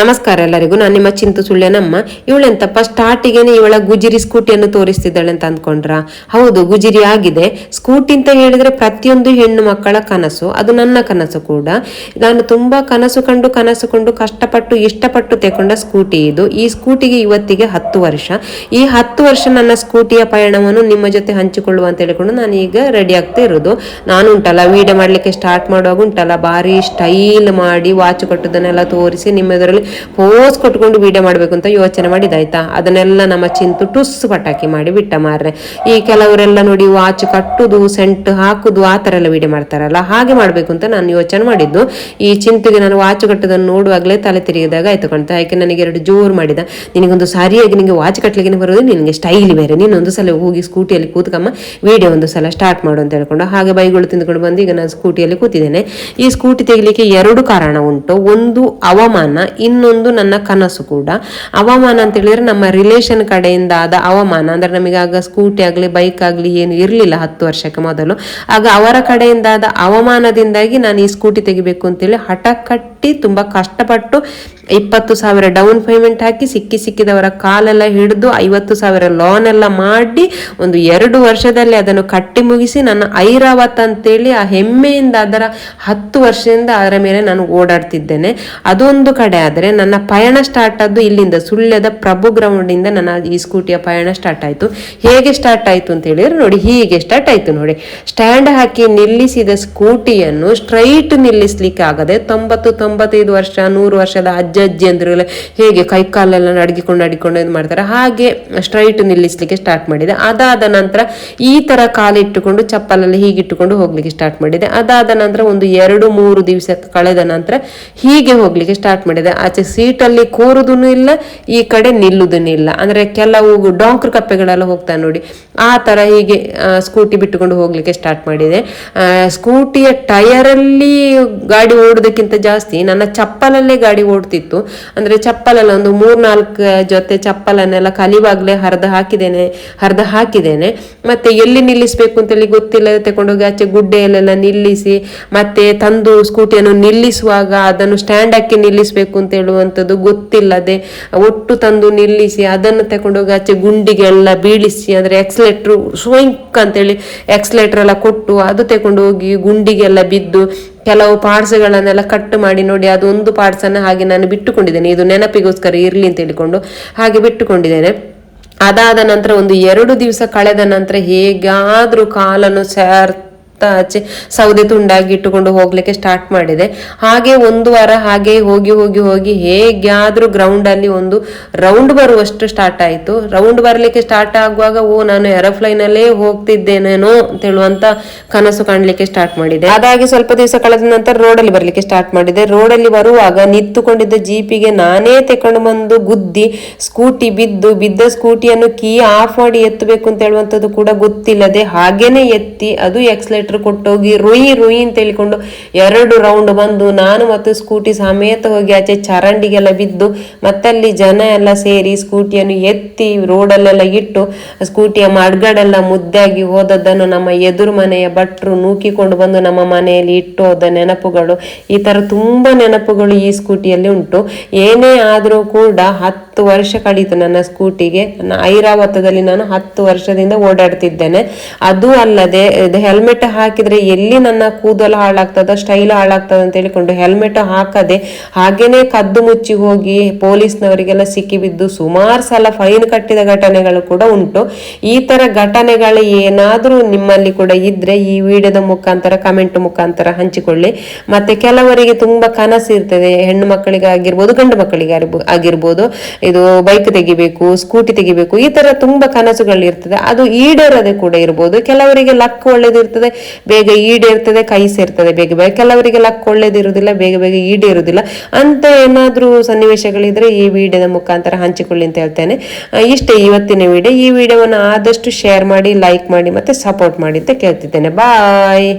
ನಮಸ್ಕಾರ ಎಲ್ಲರಿಗೂ. ನಾನು ನಿಮ್ಮ ಚಿಂತು ಸುಳ್ಳೆನಮ್ಮ. ಇವಳೆಂತಪ್ಪ ಸ್ಟಾರ್ಟಿಗೇನೆ ಇವಳ ಗುಜಿರಿ ಸ್ಕೂಟಿಯನ್ನು ತೋರಿಸ್ತಿದ್ದಾಳೆ ಅಂತ ಅಂದ್ಕೊಂಡ್ರ? ಹೌದು, ಗುಜಿರಿ ಆಗಿದೆ. ಸ್ಕೂಟಿ ಅಂತ ಹೇಳಿದ್ರೆ ಪ್ರತಿಯೊಂದು ಹೆಣ್ಣು ಮಕ್ಕಳ ಕನಸು, ಅದು ನನ್ನ ಕನಸು ಕೂಡ. ನಾನು ತುಂಬಾ ಕನಸು ಕಂಡು ಕನಸು ಕಂಡು ಕಷ್ಟಪಟ್ಟು, ಇಷ್ಟಪಟ್ಟು ತೆಕೊಂಡ ಸ್ಕೂಟಿ ಇದು. ಈ ಸ್ಕೂಟಿಗೆ ಇವತ್ತಿಗೆ ಹತ್ತು ವರ್ಷ. ಈ ಹತ್ತು ವರ್ಷ ನನ್ನ ಸ್ಕೂಟಿಯ ಪಯಣವನ್ನು ನಿಮ್ಮ ಜೊತೆ ಹಂಚಿಕೊಳ್ಳುವ ಅಂತ ಹೇಳಿಕೊಂಡು ನಾನು ಈಗ ರೆಡಿ ಆಗ್ತಾ ಇರೋದು. ನಾನು ಉಂಟಲ್ಲ ವಿಡಿಯೋ ಮಾಡ್ಲಿಕ್ಕೆ ಸ್ಟಾರ್ಟ್ ಮಾಡುವಾಗ ಉಂಟಲ್ಲ, ಭಾರಿ ಸ್ಟೈಲ್ ಮಾಡಿ ವಾಚ್ ಕಟ್ಟುದನ್ನೆಲ್ಲ ತೋರಿಸಿ ನಿಮ್ಮ ಎದುರಲ್ಲಿ ಪೋಸ್ ಕೊಟ್ಕೊಂಡು ವಿಡಿಯೋ ಮಾಡಬೇಕು ಅಂತ ಯೋಚನೆ ಮಾಡಿದಾಯ್ತಾ ಅದನ್ನೆಲ್ಲ ನಮ್ಮ ಚಿಂತು ಟುಸ್ ಪಟಾಕಿ ಮಾಡಿ ಬಿಟ್ಟ ಮಾರ್ರೆ. ಈ ಕೆಲವರೆಲ್ಲ ನೋಡಿ ವಾಚ್ ಕಟ್ಟುದು ಸೆಂಟ್ ಹಾಕುದು, ಆ ಥರ ಎಲ್ಲ ವಿಡಿಯೋ ಮಾಡ್ತಾರಲ್ಲ? ಹಾಗೆ ಮಾಡಬೇಕು ಅಂತ ನಾನು ಯೋಚನೆ ಮಾಡಿದ್ದು. ಈ ಚಿಂತೆಗೆ ನಾನು ವಾಚ್ ಕಟ್ಟೋದನ್ನು ನೋಡುವಾಗಲೇ ತಲೆ ತಿರುಗಿದಾಗ ಆಯ್ತು ಕಾಣ್ತಾ. ಯಾಕೆ ನನಗೆ ಎರಡು ಜೋರು ಮಾಡಿದ. ನಿನಗೊಂದು ಸರಿಯಾಗಿ ನಿನಗೆ ವಾಚ್ ಕಟ್ಟಲಿಕ್ಕೆ ಬರೋದು ನಿನಗೆ ಸ್ಟೈಲ್ ಬೇರೆ. ನೀನು ಒಂದು ಸಲ ಹೋಗಿ ಸ್ಕೂಟಿಯಲ್ಲಿ ಕೂತ್ಕಮ್ಮ ವಿಡಿಯೋ ಒಂದು ಸಲ ಸ್ಟಾರ್ಟ್ ಮಾಡು ಅಂತ ಹೇಳ್ಕೊಂಡು ಹಾಗೆ ಬೈಗಳು ತಿಂದ್ಕೊಂಡು ಬಂದು ಈಗ ನಾನು ಸ್ಕೂಟಿಯಲ್ಲಿ ಕೂತಿದ್ದೇನೆ. ಈ ಸ್ಕೂಟಿ ತೆಗಿಲಿಕ್ಕೆ ಎರಡು ಕಾರಣ ಉಂಟು. ಒಂದು ಅವಮಾನ ಇನ್ನೊಂದು ನನ್ನ ಕನಸು ಕೂಡ. ಅವಮಾನ ಅಂತ ಹೇಳಿದ್ರೆ ನಮ್ಮ ರಿಲೇಷನ್ ಕಡೆಯಿಂದ ಆದ ಅವಮಾನ ಅಂದ್ರೆ ನಮಗೆ ಆಗ ಸ್ಕೂಟಿ ಆಗಲಿ ಬೈಕ್ ಆಗಲಿ ಏನು ಇರಲಿಲ್ಲ ಹತ್ತು ವರ್ಷಕ್ಕೆ ಮೊದಲು. ಆಗ ಅವರ ಕಡೆಯಿಂದ ಆದ ಅವಮಾನದಿಂದಾಗಿ ನಾನು ಈ ಸ್ಕೂಟಿ ತೆಗಿಬೇಕು ಅಂತೇಳಿ ಹಠ ಕಟ್ಟಿ ತುಂಬಾ ಕಷ್ಟಪಟ್ಟು ಇಪ್ಪತ್ತು ಸಾವಿರ ಡೌನ್ ಪೇಮೆಂಟ್ ಹಾಕಿ ಸಿಕ್ಕಿ ಸಿಕ್ಕಿದವರ ಕಾಲೆಲ್ಲ ಹಿಡಿದು ಐವತ್ತು ಸಾವಿರ ಲೋನ್ ಎಲ್ಲ ಮಾಡಿ ಒಂದು ಎರಡು ವರ್ಷದಲ್ಲಿ ಅದನ್ನು ಕಟ್ಟಿ ಮುಗಿಸಿ ನನ್ನ ಐರಾವತ್ ಅಂತೇಳಿ ಆ ಹೆಮ್ಮೆಯಿಂದ ಅದರ ಹತ್ತು ವರ್ಷದಿಂದ ಅದರ ಮೇಲೆ ನಾನು ಓಡಾಡ್ತಿದ್ದೇನೆ. ಅದೊಂದು ಕಡೆ ಆದರೆ ನನ್ನ ಪಯಣ ಸ್ಟಾರ್ಟ್ ಆದ್ದು ಇಲ್ಲಿಂದ ಸುಳ್ಯದ ಪ್ರಭು ಗ್ರೌಂಡಿಂದ ನನ್ನ ಈ ಸ್ಕೂಟಿಯ ಪಯಣ ಸ್ಟಾರ್ಟ್ ಆಯಿತು. ಹೇಗೆ ಸ್ಟಾರ್ಟ್ ಆಯಿತು ಅಂತ ಹೇಳಿದ್ರೆ ನೋಡಿ, ಹೀಗೆ ಸ್ಟಾರ್ಟ್ ಆಯಿತು ನೋಡಿ. ಸ್ಟ್ಯಾಂಡ್ ಹಾಕಿ ನಿಲ್ಲಿಸಿದ ಸ್ಕೂಟಿಯನ್ನು ಸ್ಟ್ರೈಟ್ ನಿಲ್ಲಿಸಲಿಕ್ಕೆ ಆಗದೆ ತೊಂಬತ್ತು ತೊಂಬತ್ತೈದು ವರ್ಷ, ನೂರು ವರ್ಷದ ಅಜ್ಜ ಅಜ್ಜಿ ಅಂದ್ರಲ್ಲ ಹೇಗೆ ಕೈ ಕಾಲೆಲ್ಲ ನಡಗಿಕೊಂಡು ನಡಿಕೊಂಡು ಇದು ಮಾಡ್ತಾರೆ. ಹಾಗೆ ಸ್ಟ್ರೈಟ್ ನಿಲ್ಲಿಸಲಿಕ್ಕೆ ಸ್ಟಾರ್ಟ್ ಮಾಡಿದೆ. ಅದಾದ ನಂತರ ಈ ತರ ಕಾಲಿಟ್ಟುಕೊಂಡು ಚಪ್ಪಲಲ್ಲಿ ಹೀಗಿಟ್ಟುಕೊಂಡು ಹೋಗ್ಲಿಕ್ಕೆ ಸ್ಟಾರ್ಟ್ ಮಾಡಿದೆ. ಅದಾದ ನಂತರ ಒಂದು ಎರಡು ಮೂರು ದಿವಸ ಕಳೆದ ನಂತರ ಹೀಗೆ ಹೋಗ್ಲಿಕ್ಕೆ ಸ್ಟಾರ್ಟ್ ಮಾಡಿದೆ. ಆಚೆ ಸೀಟಲ್ಲಿ ಕೂರುದೂ ಇಲ್ಲ, ಈ ಕಡೆ ನಿಲ್ಲುದೂ ಇಲ್ಲ. ಅಂದ್ರೆ ಕೆಲವು ಡಾಂಕ್ರ್ ಕಪ್ಪೆಗಳೆಲ್ಲ ಹೋಗ್ತಾ ನೋಡಿ, ಆ ತರ ಹೀಗೆ ಸ್ಕೂಟಿ ಬಿಟ್ಟುಕೊಂಡು ಹೋಗ್ಲಿಕ್ಕೆ ಸ್ಟಾರ್ಟ್ ಮಾಡಿದೆ. ಸ್ಕೂಟಿಯ ಟಯರಲ್ಲಿ ಗಾಡಿ ಓಡೋದಕ್ಕಿಂತ ಜಾಸ್ತಿ ನನ್ನ ಚಪ್ಪಲಲ್ಲೇ ಗಾಡಿ ಓಡ್ತಿತ್ತು. ಅಂದ್ರೆ ಚಪ್ಪಲೆಲ್ಲ ಒಂದು ಮೂರ್ನಾಲ್ಕು ಜೊತೆ ಚಪ್ಪಲನ್ನೆಲ್ಲ ಕಲಿವಾಗಲೇ ಹರಿದು ಹಾಕಿದ್ದೇನೆ ಹರಿದು ಹಾಕಿದ್ದೇನೆ. ಮತ್ತೆ ಎಲ್ಲಿ ನಿಲ್ಲಿಸ್ಬೇಕು ಅಂತೇಳಿ ಗೊತ್ತಿಲ್ಲ ತಗೊಂಡೋಗಿ ಆಚೆ ಗುಡ್ಡೆಯಲ್ಲೆಲ್ಲ ನಿಲ್ಲಿಸಿ, ಮತ್ತೆ ತಂದು ಸ್ಕೂಟಿಯನ್ನು ನಿಲ್ಲಿಸುವಾಗ ಅದನ್ನು ಸ್ಟ್ಯಾಂಡ್ ಹಾಕಿ ನಿಲ್ಲಿಸ್ಬೇಕು ಅಂತ ಹೇಳುವಂಥದ್ದು ಗೊತ್ತಿಲ್ಲದೆ ಒಟ್ಟು ತಂದು ನಿಲ್ಲಿಸಿ ಅದನ್ನು ತಗೊಂಡೋಗಿ ಆಚೆ ಗುಂಡಿಗೆಲ್ಲ ಬೀಳಿಸಿ, ಅಂದ್ರೆ ಎಕ್ಸ್ಲೇಟ್ರು ಅಂತ ಅಂತೇಳಿ ಎಕ್ಸ್ಲೇಟರ್ ಎಲ್ಲ ಕೊಟ್ಟು ಅದು ತಗೊಂಡು ಹೋಗಿ ಗುಂಡಿಗೆಲ್ಲ ಬಿದ್ದು ಕೆಲವು ಪಾರ್ಟ್ಸ್ಗಳನ್ನೆಲ್ಲ ಕಟ್ ಮಾಡಿ ನೋಡಿ ಅದು ಒಂದು ಪಾರ್ಟ್ಸ್ ಅನ್ನ ಹಾಗೆ ನಾನು ಬಿಟ್ಟುಕೊಂಡಿದ್ದೇನೆ. ಇದು ನೆನಪಿಗೋಸ್ಕರ ಇರ್ಲಿ ಅಂತ ಹೇಳಿಕೊಂಡು ಹಾಗೆ ಬಿಟ್ಟುಕೊಂಡಿದ್ದೇನೆ. ಅದಾದ ನಂತರ ಒಂದು ಎರಡು ದಿವಸ ಕಳೆದ ನಂತರ ಹೇಗಾದರೂ ಕಾಲನ್ನು ಸೇರ್ ಆಚೆ ಸೌದೆ ತುಂಡಾಗಿ ಇಟ್ಟುಕೊಂಡು ಹೋಗ್ಲಿಕ್ಕೆ ಸ್ಟಾರ್ಟ್ ಮಾಡಿದೆ. ಹಾಗೆ ಒಂದು ವಾರ ಹಾಗೆ ಹೋಗಿ ಹೋಗಿ ಹೋಗಿ ಹೇಗಾದ್ರೂ ಗ್ರೌಂಡ್ ಅಲ್ಲಿ ಒಂದು ರೌಂಡ್ ಬರುವಷ್ಟು ಸ್ಟಾರ್ಟ್ ಆಯ್ತು. ರೌಂಡ್ ಬರ್ಲಿಕ್ಕೆ ಸ್ಟಾರ್ಟ್ ಆಗುವಾಗ, ಓ, ನಾನು ಏರೋಫ್ಲೈನ್ ಅಲ್ಲೇ ಹೋಗ್ತಿದ್ದೇನೇನೋ ಅಂತ ಹೇಳುವಂತ ಕನಸು ಕಾಣ್ಲಿಕ್ಕೆ ಸ್ಟಾರ್ಟ್ ಮಾಡಿದೆ. ಅದಾಗಿ ಸ್ವಲ್ಪ ದಿವಸ ಕಳೆದ ನಂತರ ಅಲ್ಲಿ ಬರ್ಲಿಕ್ಕೆ ಸ್ಟಾರ್ಟ್ ಮಾಡಿದೆ. ರೋಡ್ ಅಲ್ಲಿ ಬರುವಾಗ ನಿಂತುಕೊಂಡಿದ್ದ ಜೀಪಿಗೆ ನಾನೇ ತೆಕೊಂಡು ಬಂದು ಗುದ್ದಿ ಸ್ಕೂಟಿ ಬಿದ್ದು, ಬಿದ್ದ ಸ್ಕೂಟಿಯನ್ನು ಕೀ ಆಫ್ ಮಾಡಿ ಎತ್ತಬೇಕು ಅಂತ ಹೇಳುವಂಥದ್ದು ಕೂಡ ಗೊತ್ತಿಲ್ಲದೆ ಹಾಗೇನೆ ಎತ್ತಿ, ಅದು ಎಕ್ಸ್ಲೇಟರ್ ಕೊಟ್ಟೋಗಿ ರುಯಿ ರುಯಿ ಅಂತ ಹೇಳಿಕೊಂಡು ಎರಡು ರೌಂಡ್ ಬಂದು ನಾನು ಮತ್ತು ಸ್ಕೂಟಿ ಸಮೇತ ಹೋಗಿ ಆಚೆ ಚರಂಡಿಗೆಲ್ಲ ಬಿದ್ದು ಮತ್ತಲ್ಲಿ ಜನ ಎಲ್ಲ ಸೇರಿ ಸ್ಕೂಟಿಯನ್ನು ಎತ್ತಿ ರೋಡಲ್ಲೆಲ್ಲ ಇಟ್ಟು ಸ್ಕೂಟಿಯ ಮಡ್ಗಡೆಲ್ಲ ಮುದ್ದಾಗಿ ಹೋದದ್ದನ್ನು ನಮ್ಮ ಎದುರು ಮನೆಯ ಭಟ್ರು ನೂಕಿಕೊಂಡು ಬಂದು ನಮ್ಮ ಮನೆಯಲ್ಲಿ ಇಟ್ಟು ಹೋದ ನೆನಪುಗಳು. ಈ ತರ ತುಂಬಾ ನೆನಪುಗಳು ಈ ಸ್ಕೂಟಿಯಲ್ಲಿ ಉಂಟು. ಏನೇ ಆದರೂ ಕೂಡ ಹತ್ತು ವರ್ಷ ಕಳೀತು ನನ್ನ ಸ್ಕೂಟಿಗೆ. ಐರಾವತದಲ್ಲಿ ನಾನು ಹತ್ತು ವರ್ಷದಿಂದ ಓಡಾಡ್ತಿದ್ದೇನೆ. ಅದು ಅಲ್ಲದೆ ಹೆಲ್ಮೆಟ್ ಹಾಕಿದ್ರೆ ಎಲ್ಲಿ ನನ್ನ ಕೂದಲು ಹಾಳಾಗ್ತದ ಸ್ಟೈಲ್ ಹಾಳಾಗ್ತದ ಅಂತ ಹೇಳಿಕೊಂಡು ಹೆಲ್ಮೆಟ್ ಹಾಕದೆ ಹಾಗೇನೆ ಕದ್ದು ಮುಚ್ಚಿ ಹೋಗಿ ಪೊಲೀಸ್ನವರಿಗೆಲ್ಲ ಸಿಕ್ಕಿ ಬಿದ್ದು ಸುಮಾರು ಸಲ ಫೈನ್ ಕಟ್ಟಿದ ಘಟನೆಗಳು ಕೂಡ ಉಂಟು. ಈ ತರ ಘಟನೆಗಳು ಏನಾದರೂ ನಿಮ್ಮಲ್ಲಿ ಕೂಡ ಇದ್ರೆ ಈ ವಿಡಿಯೋದ ಮುಖಾಂತರ ಕಮೆಂಟ್ ಮುಖಾಂತರ ಹಂಚಿಕೊಳ್ಳಿ. ಮತ್ತೆ ಕೆಲವರಿಗೆ ತುಂಬಾ ಕನಸು ಇರ್ತದೆ, ಹೆಣ್ಣು ಮಕ್ಕಳಿಗೆ ಆಗಿರ್ಬೋದು, ಗಂಡು ಮಕ್ಕಳಿಗೆ ಆಗಿರ್ಬೋ- ಆಗಿರ್ಬೋದು. ಇದು ಬೈಕ್ ತೆಗಿಬೇಕು ಸ್ಕೂಟಿ ತೆಗಿಬೇಕು, ಈ ತರ ತುಂಬಾ ಕನಸುಗಳು ಇರ್ತದೆ. ಅದು ಈಡೇರದೆ ಕೂಡ ಇರ್ಬೋದು. ಕೆಲವರಿಗೆ ಲಕ್ ಒಳ್ಳೇದಿರ್ತದೆ ಬೇಗ ಈಡೇರ್ತದೆ ಕೈ ಸೇರ್ತದೆ ಬೇಗ ಬೇಗ. ಕೆಲವರಿಗೆಲ್ಲ ಲಕ್ ಒಳ್ಳೇದಿರುವುದಿಲ್ಲ ಬೇಗ ಬೇಗ ಈಡೇರುವುದಿಲ್ಲ ಅಂತ ಏನಾದ್ರೂ ಸನ್ನಿವೇಶಗಳಿದ್ರೆ ಈ ವಿಡಿಯೋದ ಮುಖಾಂತರ ಹಂಚಿಕೊಳ್ಳಿ ಅಂತ ಹೇಳ್ತೇನೆ. ಇಷ್ಟೇ ಇವತ್ತಿನ ವಿಡಿಯೋ. ಈ ವಿಡಿಯೋವನ್ನು ಆದಷ್ಟು ಶೇರ್ ಮಾಡಿ ಲೈಕ್ ಮಾಡಿ ಮತ್ತೆ ಸಪೋರ್ಟ್ ಮಾಡಿ ಅಂತ ಕೇಳ್ತಿದ್ದೇನೆ. ಬಾಯ್